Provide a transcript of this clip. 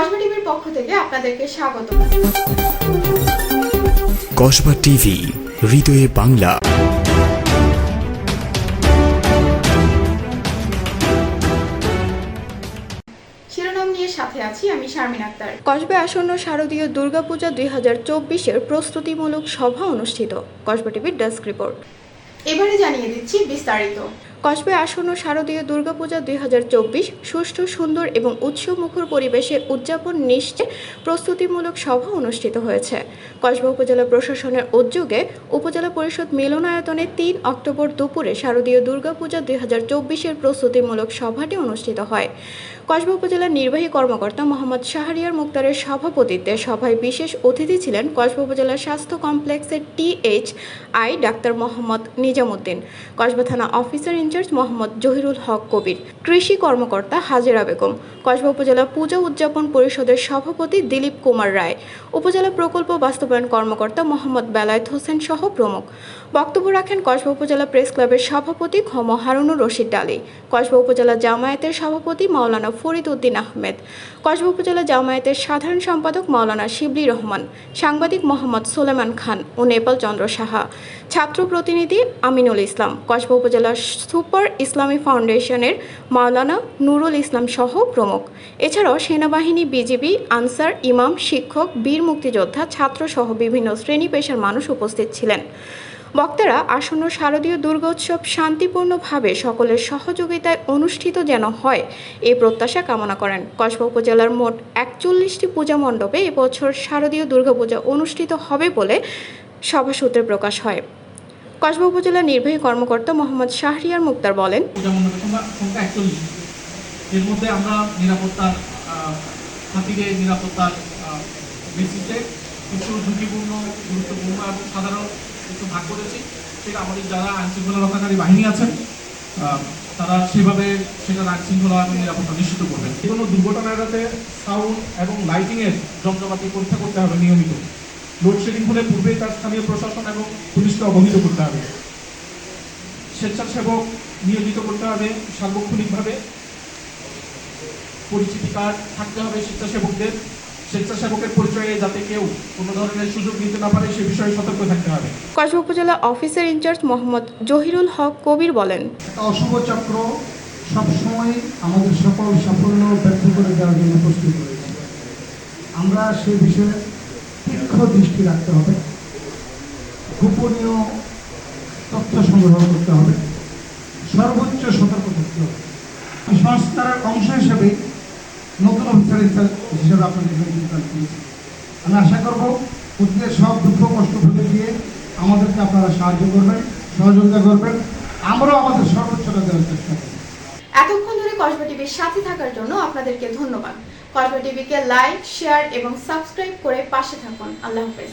কসমা টিভির পক্ষ থেকে আপনাদেরকে স্বাগত। কসবা টিভি হৃদয়ে বাংলা। শিরোনাম নিয়ে সাথে আছি আমি শারমিন আক্তার। কসবে আসন্ন শারদীয় দুর্গাপূজা দুই হাজার চব্বিশের প্রস্তুতিমূলক সভা অনুষ্ঠিত কসবা টিভির ডেস্ক রিপোর্ট। এবারে জানিয়ে দিচ্ছি বিস্তারিত। কসবে আসন্ন শারদীয় দুর্গাপূজা দুই হাজার চব্বিশ সুষ্ঠু, সুন্দর এবং উৎসবমুখর পরিবেশে উদযাপন নিশ্চয় প্রস্তুতিমূলক সভা অনুষ্ঠিত হয়েছে। কসবা উপজেলা প্রশাসনের উদ্যোগে উপজেলা পরিষদ মিলনায়তনে তিন অক্টোবর দুপুরে শারদীয় দুর্গাপূজা দুই হাজার চব্বিশের প্রস্তুতিমূলক সভাটি অনুষ্ঠিত হয়। কসবা উপজেলার নির্বাহী কর্মকর্তা মোহাম্মদ শাহরিয়ার মুক্তারের সভাপতিত্বে সভায় বিশেষ অতিথি ছিলেন কসবা উপজেলা স্বাস্থ্য কমপ্লেক্সের TH I doctor Mohammad Nizamuddin, Kasba থানা officer in charge Mohammad Zahirul Haque Kabir, কৃষি কর্মকর্তা হাজেরা বেগম, কসবা উপজেলা পূজা উদযাপন পরিষদের সভাপতি দিলীপ কুমার রায়, উপজেলা প্রকল্প বাস্তবায়ন কর্মকর্তা মোহাম্মদ বেলায়েত হোসেন সহ প্রমুখ। বক্তব্য রাখেন কসবা উপজেলা প্রেস ক্লাবের সভাপতি খম হারুনুর রশিদ ডালি, কসবা উপজেলা জামায়াতের সভাপতি মাওলানা ফরিদ উদ্দিন আহমেদ। কসবা উপজেলা জামায়াতের সাধারণ সম্পাদক মাওলানা শিবলি রহমান, সাংবাদিক মোহাম্মদ সোলেমান খান ও নেপাল চন্দ্র সাহা। ছাত্র প্রতিনিধি আমিনুল ইসলাম। কসবা উপজেলা সুপার ইসলামী ফাউন্ডেশনের মাওলানা নুরুল ইসলাম সহ প্রমুখ। এছাড়াও সেনাবাহিনী বিজিবি, আনসার, ইমাম, শিক্ষক, বীর মুক্তিযোদ্ধা ছাত্রসহ বিভিন্ন শ্রেণি পেশার মানুষ উপস্থিত ছিলেন। বক্তারা আসন্ন শারদীয় দুর্গোৎসব শান্তিপূর্ণভাবে সকলের সহযোগিতায় অনুষ্ঠিত যেন হয় এই প্রত্যাশা কামনা করেন। কসবা উপজেলার মোট একচল্লিশটি পূজা মণ্ডপে এবছর শারদীয় দুর্গাপূজা অনুষ্ঠিত হবে বলে সভা সূত্রে প্রকাশ হয়। কসবা উপজেলা নির্বাহী কর্মকর্তা মোহাম্মদ শাহরিয়ার মুক্তার বলেন এর মধ্যে আমরা নিরাপত্তার খাতিরে নিরাপত্তার কিছু ঝুঁকিপূর্ণ, গুরুত্বপূর্ণ এবং সাধারণ কিছু ভাগ করেছি। সেটা আমাদের যারা আইনশৃঙ্খলা রক্ষাকারী বাহিনী আছেন তারা সেভাবে সেটার আইনশৃঙ্খলা এবং নিরাপত্তা নিশ্চিত করবেন। যে কোনো দুর্ঘটনা এড়াতে সাউন্ড এবং লাইটিংয়ের যন্ত্রপাতি পরীক্ষা করতে হবে নিয়মিত। লোডশেডিং হলে পূর্বেই তার স্থানীয় প্রশাসন এবং পুলিশকে অবহিত করতে হবে। স্বেচ্ছাসেবক নিয়োজিত করতে হবে সার্বক্ষণিকভাবে। পরিচিতি কার্ড থাকতে হবে স্বেচ্ছাসেবকদের। স্বেচ্ছাসেবকের পরিচয়ে যাতে কেউ কোনো ধরনের সুযোগ নিতে না পারে সে বিষয়ে সতর্ক থাকতে হবে। কসবা উপজেলা officer in charge Mohammad Zahirul Haque Kabir বলেন অশুভ চক্র সবসময় আমাদের সকল সাফল্য ব্যর্থ করে দেওয়ার জন্য প্রস্তুত রয়েছে আমরা সে বিষয়ে তীক্ষ্ণ দৃষ্টি রাখতে হবে। গোপনীয় তথ্য সংগ্রহ করতে হবে। সর্বোচ্চ সতর্ক থাকতে হবে। সংস্কারের অংশ হিসেবে নতুন অফিসার হিসেবে আপনাদের আমি আশা করব অতীতের সব দুঃখ কষ্ট ভুলে গিয়ে আমাদেরকে আপনারা সাহায্য করবেন, সহযোগিতা করবেন। আমরাও আমাদের সর্বোচ্চটা দেওয়ার চেষ্টা করব। এতক্ষণ ধরে কসবা টিভির সাথে থাকার জন্য আপনাদেরকে ধন্যবাদ। কসবা টিভিকে লাইক, শেয়ার এবং সাবস্ক্রাইব করে পাশে থাকুন। আল্লাহ হাফেজ।